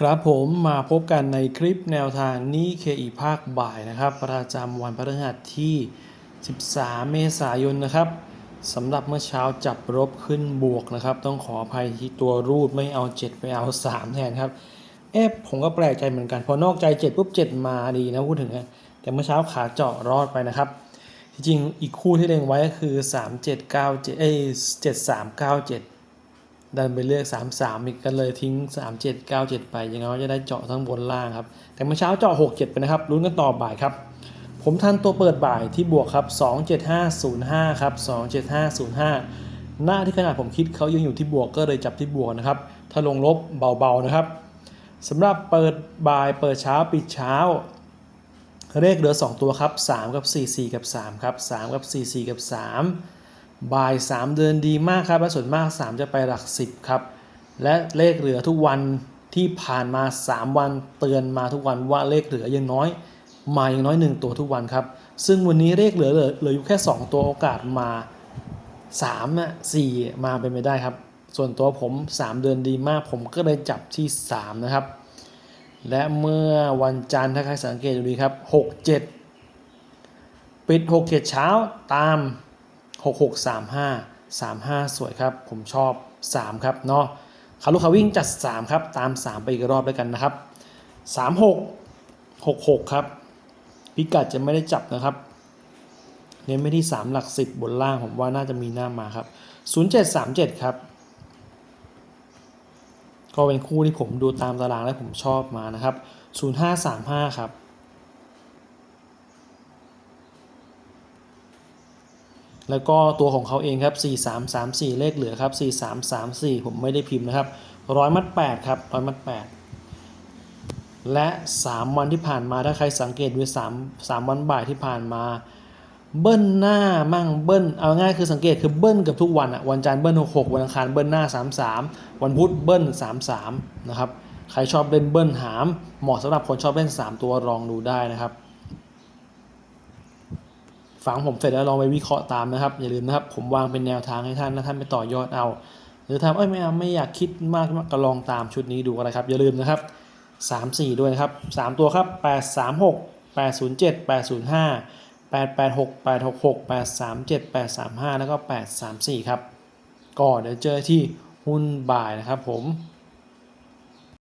ครับผมมาพบกันในคลิปแนวทางนี้เคอีภาคบ่ายนะครับ ประจำวันพฤหัสที่ 13 เมษายนนะครับสำหรับเมื่อเช้าจับรบขึ้นบวกนะครับ ต้องขออภัยที่ตัวรูดไม่เอา 7 ไปเอา 3 แทนครับเอ๊ะผมก็แปลกใจเหมือนกัน พอนอกใจ 7 ปุ๊บ 7 มาดีนะพูดถึงนะแต่เมื่อเช้าขาเจาะรอดไปนะครับ จริงอีกคู่ที่เล็งไว้ก็คือ 3797เอ้ย7397 ดันไปเลือก 3 3 อีกกันเลยทิ้ง 3 7 9 7 ไปยังไงก็จะได้เจาะทั้งบนล่างครับ แต่เมื่อเช้าเจาะ6 7 ไปนะครับลุ้นกันต่อบ่ายครับ ผมทันตัวเปิดบ่ายที่บวกครับ 27505 ครับ 27505 หน้าที่ขนาดผมคิดเขายังอยู่ที่บวกก็เลยจับที่บวกนะครับ ถ้าลงลบเบาๆนะครับสำหรับเปิดบ่ายเปิดเช้าปิดเช้า เลขเหลือ 2 ตัวครับ 3 กับ 4 4 กับ 3 ครับ 3 กับ 4 4 กับ 3 บ่าย 3 เดินดีมากครับ และส่วนมาก 3 จะไปหลัก 10 ครับ และเลขเหลือทุกวันที่ผ่านมา 3 วันเตือนมาทุกวันว่าเลขเหลือยังน้อย มายังน้อย 1 ตัวทุกวันครับ ซึ่งวันนี้เลขเหลือเหลือเหลืออยู่แค่ 2 ตัวโอกาสมา3อะ4มาเป็นไม่ได้ครับ ส่วนตัวผม 3 เดือนดีมาก ผมก็เลยจับที่ 3 นะครับ และเมื่อวันจันทร์ถ้าใครสังเกตดูดีครับ 67 ปิด 6 7 เช้าตาม 66 35 35 สวยครับ ผมชอบ 3 ครับเนาะคารุคาวิ่งจัด 3 ครับ ตาม 3 ไปอีกรอบด้วยกันนะครับ 36 66 ครับ พิกัดจะไม่ได้จับนะครับเน้นไม่ที่ 3 หลัก 10 บนล่างผมว่าน่าจะมีหน้ามาครับ 0737 ครับ ก็เป็นคู่ที่ผมดูตามตารางและผมชอบมานะครับ 0535 ครับ แล้วก็ตัวของเขาเองครับ4334 เลขเหลือครับ4334 ผมไม่ได้พิมพ์นะครับร้อยมัด8ครับร้อยมัด8 และ 3 วันที่ผ่านมาถ้าใครสังเกตดู3 3วันบ่ายที่ผ่านมา เบิ้ลหน้ามั่งเบิ้ลเอาง่ายคือสังเกตคือเบิ้ลกับทุกวันอะวันจันทร์เบิ้ล66วันอังคารเบิ้ลหน้า 33 วันพุธเบิ้ล33นะครับใครชอบเล่นเบิ้ลหามเหมาะสำหรับคนชอบเล่น 3 ตัวลองดูได้นะครับ ฟังผมเสร็จแล้วลองไปวิเคราะห์ตามนะครับ อย่าลืมนะครับ ผมวางเป็นแนวทางให้ท่านนะท่านไปต่อยอดเอา หรือทำเอ้ยไม่เอาไม่อยากคิดมากก็ลองตามชุดนี้ดูกันนะครับอย่าลืมนะครับ 3 4 ด้วยนะครับ 3 ตัวครับ 8 3 6 8 0 7 8 0 5 8 8 6 8 6 6 8 3 7 8 3 5 แล้วก็ 8 3 4 ครับ ก็เดี๋ยวเจอที่หุ้นบ่ายนะครับผม